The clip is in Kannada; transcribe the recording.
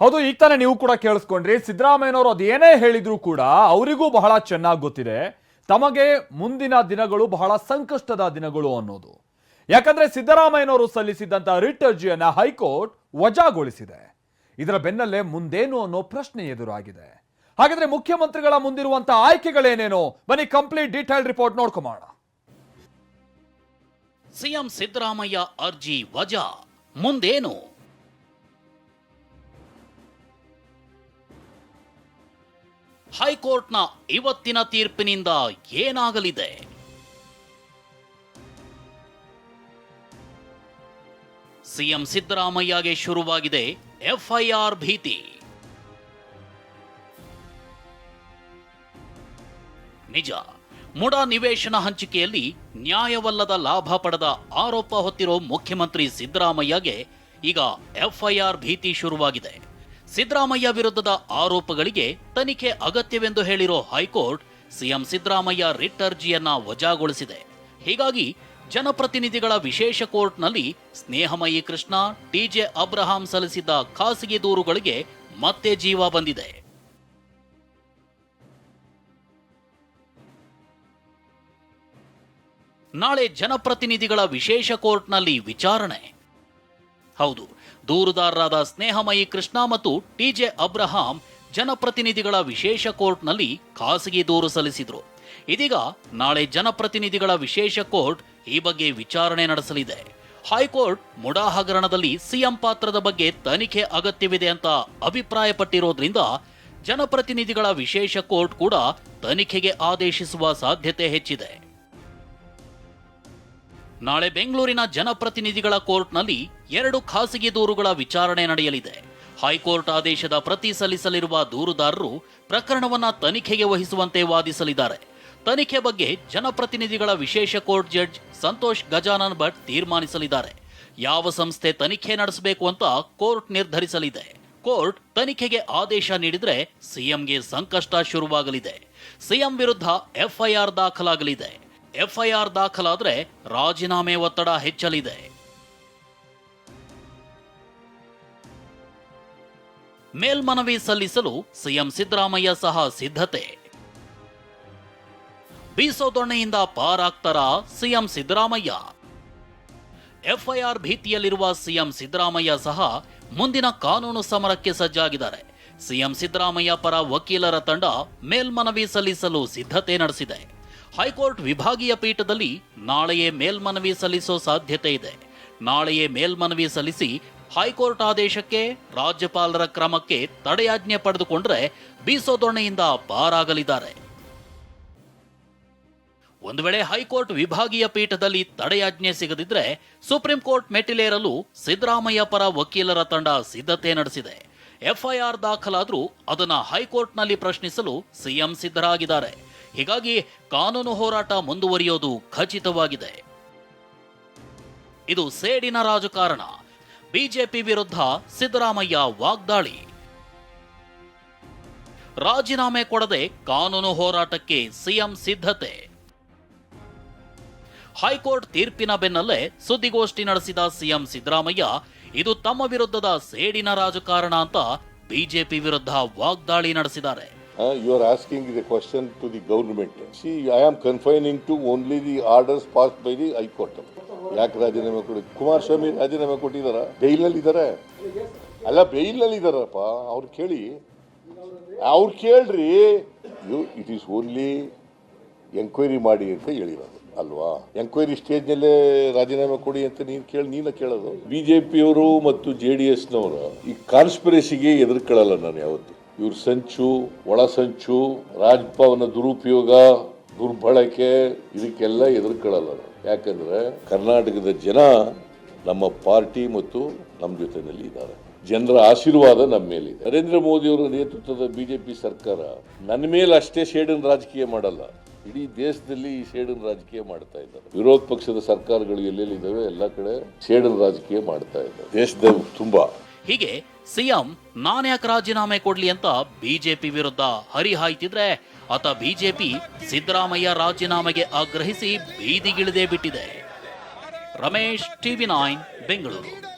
ಹೌದು, ಈಗ ತಾನೇ ನೀವು ಕೂಡ ಕೇಳಿಸ್ಕೊಂಡ್ರಿ. ಸಿದ್ದರಾಮಯ್ಯನವರು ಅದೇನೇ ಹೇಳಿದ್ರು ಕೂಡ ಅವರಿಗೂ ಬಹಳ ಚೆನ್ನಾಗಿ ಗೊತ್ತಿದೆ. ತಮಗೆ ಮುಂದಿನ ದಿನಗಳು ಬಹಳ ಸಂಕಷ್ಟದ ದಿನಗಳು ಅನ್ನೋದು. ಯಾಕಂದ್ರೆ ಸಿದ್ದರಾಮಯ್ಯನವರು ಸಲ್ಲಿಸಿದ್ದಂತಹ ರಿಟ್ ಅರ್ಜಿಯನ್ನ ಹೈಕೋರ್ಟ್ ವಜಾಗೊಳಿಸಿದೆ. ಇದರ ಬೆನ್ನಲ್ಲೇ ಮುಂದೇನು ಅನ್ನೋ ಪ್ರಶ್ನೆ ಎದುರಾಗಿದೆ. ಹಾಗಾದ್ರೆ ಮುಖ್ಯಮಂತ್ರಿಗಳ ಮುಂದಿರುವಂತಹ ಆಯ್ಕೆಗಳೇನೇನೋ, ಬನ್ನಿ ಕಂಪ್ಲೀಟ್ ಡೀಟೇಲ್ ರಿಪೋರ್ಟ್ ನೋಡ್ಕೊಂಬೋಣ ಸಿಎಂ ಸಿದ್ದರಾಮಯ್ಯ ಅರ್ಜಿ ವಜಾ. ಮುಂದೇನು? ಹೈಕೋರ್ಟ್ನ ಇವತ್ತಿನ ತೀರ್ಪಿನಿಂದ ಏನಾಗಲಿದೆ? ಸಿಎಂ ಸಿದ್ದರಾಮಯ್ಯಗೆ ಶುರುವಾಗಿದೆ ಎಫ್ಐಆರ್ ಭೀತಿ. ನಿಜ ಮುಡ ನಿವೇಶನ ಹಂಚಿಕೆಯಲ್ಲಿ ನ್ಯಾಯವಲ್ಲದ ಲಾಭ ಪಡೆದ ಆರೋಪ ಹೊತ್ತಿರೋ ಮುಖ್ಯಮಂತ್ರಿ ಸಿದ್ದರಾಮಯ್ಯಗೆ ಈಗ ಎಫ್ಐಆರ್ ಭೀತಿ ಶುರುವಾಗಿದೆ. ಸಿದ್ದರಾಮಯ್ಯ ವಿರುದ್ಧದ ಆರೋಪಗಳಿಗೆ ತನಿಖೆ ಅಗತ್ಯವೆಂದು ಹೇಳಿರೋ ಹೈಕೋರ್ಟ್ ಸಿಎಂ ಸಿದ್ದರಾಮಯ್ಯ ರಿಟ್ ಅರ್ಜಿಯನ್ನ ವಜಾಗೊಳಿಸಿದೆ. ಹೀಗಾಗಿ ಜನಪ್ರತಿನಿಧಿಗಳ ವಿಶೇಷ ಕೋರ್ಟ್ನಲ್ಲಿ ಸ್ನೇಹಮಯಿ ಕೃಷ್ಣ, ಟಿಜೆ ಅಬ್ರಹಾಂ ಸಲ್ಲಿಸಿದ್ದ ಖಾಸಗಿ ದೂರುಗಳಿಗೆ ಮತ್ತೆ ಜೀವ ಬಂದಿದೆ. ನಾಳೆ ಜನಪ್ರತಿನಿಧಿಗಳ ವಿಶೇಷ ಕೋರ್ಟ್ನಲ್ಲಿ ವಿಚಾರಣೆ. ಹೌದು, ದೂರುದಾರರಾದ ಸ್ನೇಹಮಯಿ ಕೃಷ್ಣ ಮತ್ತು ಟಿಜೆ ಅಬ್ರಹಾಂ ಜನಪ್ರತಿನಿಧಿಗಳ ವಿಶೇಷ ಕೋರ್ಟ್ನಲ್ಲಿ ಖಾಸಗಿ ದೂರು ಸಲ್ಲಿಸಿದ್ರು. ಇದೀಗ ನಾಳೆ ಜನಪ್ರತಿನಿಧಿಗಳ ವಿಶೇಷ ಕೋರ್ಟ್ ಈ ಬಗ್ಗೆ ವಿಚಾರಣೆ ನಡೆಸಲಿದೆ. ಹೈಕೋರ್ಟ್ ಮುಡಾ ಹಗರಣದಲ್ಲಿ ಸಿಎಂ ಪಾತ್ರದ ಬಗ್ಗೆ ತನಿಖೆ ಅಗತ್ಯವಿದೆ ಅಂತ ಅಭಿಪ್ರಾಯಪಟ್ಟಿರೋದ್ರಿಂದ ಜನಪ್ರತಿನಿಧಿಗಳ ವಿಶೇಷ ಕೋರ್ಟ್ ಕೂಡ ತನಿಖೆಗೆ ಆದೇಶಿಸುವ ಸಾಧ್ಯತೆ ಹೆಚ್ಚಿದೆ. ನಾಳೆ ಬೆಂಗಳೂರಿನ ಜನಪ್ರತಿನಿಧಿಗಳ ಕೋರ್ಟ್ನಲ್ಲಿ ಎರಡು ಖಾಸಗಿ ದೂರುಗಳ ವಿಚಾರಣೆ ನಡೆಯಲಿದೆ. ಹೈಕೋರ್ಟ್ ಆದೇಶದ ಪ್ರತಿ ಸಲ್ಲಿಸಲಿರುವ ದೂರುದಾರರು ಪ್ರಕರಣವನ್ನು ತನಿಖೆಗೆ ವಹಿಸುವಂತೆ ವಾದಿಸಲಿದ್ದಾರೆ. ತನಿಖೆ ಬಗ್ಗೆ ಜನಪ್ರತಿನಿಧಿಗಳ ವಿಶೇಷ ಕೋರ್ಟ್ ಜಡ್ಜ್ ಸಂತೋಷ್ ಗಜಾನನ್ ಭಟ್ ತೀರ್ಮಾನಿಸಲಿದ್ದಾರೆ. ಯಾವ ಸಂಸ್ಥೆ ತನಿಖೆ ನಡೆಸಬೇಕು ಅಂತ ಕೋರ್ಟ್ ನಿರ್ಧರಿಸಲಿದೆ. ಕೋರ್ಟ್ ತನಿಖೆಗೆ ಆದೇಶ ನೀಡಿದರೆ ಸಿಎಂಗೆ ಸಂಕಷ್ಟ ಶುರುವಾಗಲಿದೆ. ಸಿಎಂ ವಿರುದ್ಧ ಎಫ್ಐಆರ್ ದಾಖಲಾಗಲಿದೆ. ಎಫ್ಐಆರ್ ದಾಖಲಾದ್ರೆ ರಾಜೀನಾಮೆ ಒತ್ತಡ ಹೆಚ್ಚಲಿದೆ. ಮೇಲ್ಮನವಿ ಸಲ್ಲಿಸಲು ಸಿಎಂ ಸಿದ್ದರಾಮಯ್ಯ ಸಹ ಸಿದ್ಧತೆ. ಬೀಸೋದೊಣ್ಣೆಯಿಂದ ಪಾರಾಗ್ತಾರ ಸಿಎಂ ಸಿದ್ದರಾಮಯ್ಯ. ಎಫ್ಐಆರ್ ಭೀತಿಯಲ್ಲಿರುವ ಸಿಎಂ ಸಿದ್ದರಾಮಯ್ಯ ಸಹ ಮುಂದಿನ ಕಾನೂನು ಸಮರಕ್ಕೆ ಸಜ್ಜಾಗಿದ್ದಾರೆ. ಸಿಎಂ ಸಿದ್ದರಾಮಯ್ಯ ಪರ ವಕೀಲರ ತಂಡ ಮೇಲ್ಮನವಿ ಸಲ್ಲಿಸಲು ಸಿದ್ಧತೆ ನಡೆಸಿದೆ. ಹೈಕೋರ್ಟ್ ವಿಭಾಗೀಯ ಪೀಠದಲ್ಲಿ ನಾಳೆಯೇ ಮೇಲ್ಮನವಿ ಸಲ್ಲಿಸೋ ಸಾಧ್ಯತೆ ಇದೆ. ನಾಳೆಯೇ ಮೇಲ್ಮನವಿ ಸಲ್ಲಿಸಿ ಹೈಕೋರ್ಟ್ ಆದೇಶಕ್ಕೆ ರಾಜ್ಯಪಾಲರ ಕ್ರಮಕ್ಕೆ ತಡೆಯಾಜ್ಞೆ ಪಡೆದುಕೊಂಡ್ರೆ ಬೀಸೋದೊಣೆಯಿಂದ ಪಾರಾಗಲಿದ್ದಾರೆ. ಒಂದು ವೇಳೆ ಹೈಕೋರ್ಟ್ ವಿಭಾಗೀಯ ಪೀಠದಲ್ಲಿ ತಡೆಯಾಜ್ಞೆ ಸಿಗದಿದ್ರೆ ಸುಪ್ರೀಂ ಕೋರ್ಟ್ ಮೆಟ್ಟಿಲೇರಲು ಸಿದ್ದರಾಮಯ್ಯ ಪರ ವಕೀಲರ ತಂಡ ಸಿದ್ಧತೆ ನಡೆಸಿದೆ. ಎಫ್ಐಆರ್ ದಾಖಲಾದರೂ ಅದನ್ನ ಹೈಕೋರ್ಟ್ನಲ್ಲಿ ಪ್ರಶ್ನಿಸಲು ಸಿಎಂ ಸಿದ್ಧರಾಗಿದ್ದಾರೆ. ಹೀಗಾಗಿ ಕಾನೂನು ಹೋರಾಟ ಮುಂದುವರಿಯೋದು ಖಚಿತವಾಗಿದೆ. ಇದು ಸೇಡಿನ ರಾಜಕಾರಣ. ಬಿಜೆಪಿ ವಿರುದ್ಧ ಸಿದ್ದರಾಮಯ್ಯ ವಾಗ್ದಾಳಿ. ರಾಜೀನಾಮೆ ಕೊಡದೆ ಕಾನೂನು ಹೋರಾಟಕ್ಕೆ ಸಿಎಂ ಸಿದ್ಧತೆ. ಹೈಕೋರ್ಟ್ ತೀರ್ಪಿನ ಬೆನ್ನಲ್ಲೇ ಸುದ್ದಿಗೋಷ್ಠಿ ನಡೆಸಿದ ಸಿಎಂ ಸಿದ್ದರಾಮಯ್ಯ, ಇದು ತಮ್ಮ ವಿರುದ್ಧದ ಸೇಡಿನ ರಾಜಕಾರಣ ಅಂತ ಬಿಜೆಪಿ ವಿರುದ್ಧ ವಾಗ್ದಾಳಿ ನಡೆಸಿದ್ದಾರೆ. Uh, you are asking the question to the government. See, I am confining to only the orders passed by the High Court. ಯಾಕೆ ರಾಜೀನಾಮೆ ಕೊಡಿ? ಕುಮಾರಸ್ವಾಮಿ ರಾಜೀನಾಮೆ ಕೊಟ್ಟಿದಾರ ಬೈಲ್ನಲ್ಲಿ ಇದ್ದಾರೆ? ಅಲ್ಲ ಬೈಲ್ನಲ್ಲಿ ಇದ್ದಾರಪ್ಪ. ಅವ್ರು ಕೇಳಿ. ಅವ್ರು ಕೇಳ್ರಿ. You it is only enquiry ಮಾಡಿ ಅಂತ ಹೇಳಿರೋದು ಅಲ್ವಾ? ಎಂಕ್ವೈರಿ ಸ್ಟೇಜ್ನಲ್ಲೇ ರಾಜೀನಾಮೆ ಕೊಡಿ ಅಂತ ನೀನು ಕೇಳಿ ನೀನ ಕೇಳೋದು. ಬಿಜೆಪಿಯವರು ಮತ್ತು ಜೆ ಡಿ ಎಸ್ನವರು ಈ ಕಾನ್ಸ್ಪಿರಸಿಗೆ ಎದುರ್ಕೊಳ್ಳಲ್ಲ ನಾನು ಯಾವತ್ತು. ಇವ್ರ ಸಂಚು, ಒಳ ಸಂಚು, ರಾಜಭವನ ದುರುಪಯೋಗ, ದುರ್ಬಳಕೆ, ಇದಕ್ಕೆಲ್ಲ ಎದುರ್ಕೊಳ್ಳಲ್ಲ ಯಾಕಂದ್ರೆ ಕರ್ನಾಟಕದ ಜನ ನಮ್ಮ ಪಾರ್ಟಿ ಮತ್ತು ನಮ್ಮ ಜೊತೆಯಲ್ಲಿ ಇದ್ದಾರೆ. ಜನರ ಆಶೀರ್ವಾದ ನಮ್ಮ ಮೇಲಿದೆ. ನರೇಂದ್ರ ಮೋದಿ ಅವರ ನೇತೃತ್ವದ ಬಿಜೆಪಿ ಸರ್ಕಾರ ನನ್ನ ಮೇಲೆ ಅಷ್ಟೇ ಶೇಡಿನ ರಾಜಕೀಯ ಮಾಡಲ್ಲ. ಇಡೀ ದೇಶದಲ್ಲಿ ಈ ಶೇಡಿನ ರಾಜಕೀಯ ಮಾಡ್ತಾ ಇದ್ದಾರೆ. ವಿರೋಧ ಪಕ್ಷದ ಸರ್ಕಾರಗಳು ಎಲ್ಲೆಲ್ಲಿದ್ದಾವೆ? ಎಲ್ಲ ಕಡೆ ಶೇಡನ್ ರಾಜಕೀಯ ಮಾಡ್ತಾ ಇದ್ದಾರೆ. ದೇಶದ ತುಂಬಾ. ಹೀಗೆ ಸಿಎಂ ನಾನ್ಯಾಕೆ ರಾಜೀನಾಮೆ ಕೊಡ್ಲಿ ಅಂತ ಬಿಜೆಪಿ ವಿರುದ್ಧ ಹರಿಹಾಯ್ತಿದ್ರೆ ಆತ ಬಿಜೆಪಿ ಸಿದ್ದರಾಮಯ್ಯ ರಾಜೀನಾಮೆಗೆ ಆಗ್ರಹಿಸಿ ಬೀದಿಗಿಳಿದೇ ಬಿಟ್ಟಿದೆ. Ramesh TV nine, Bengaluru.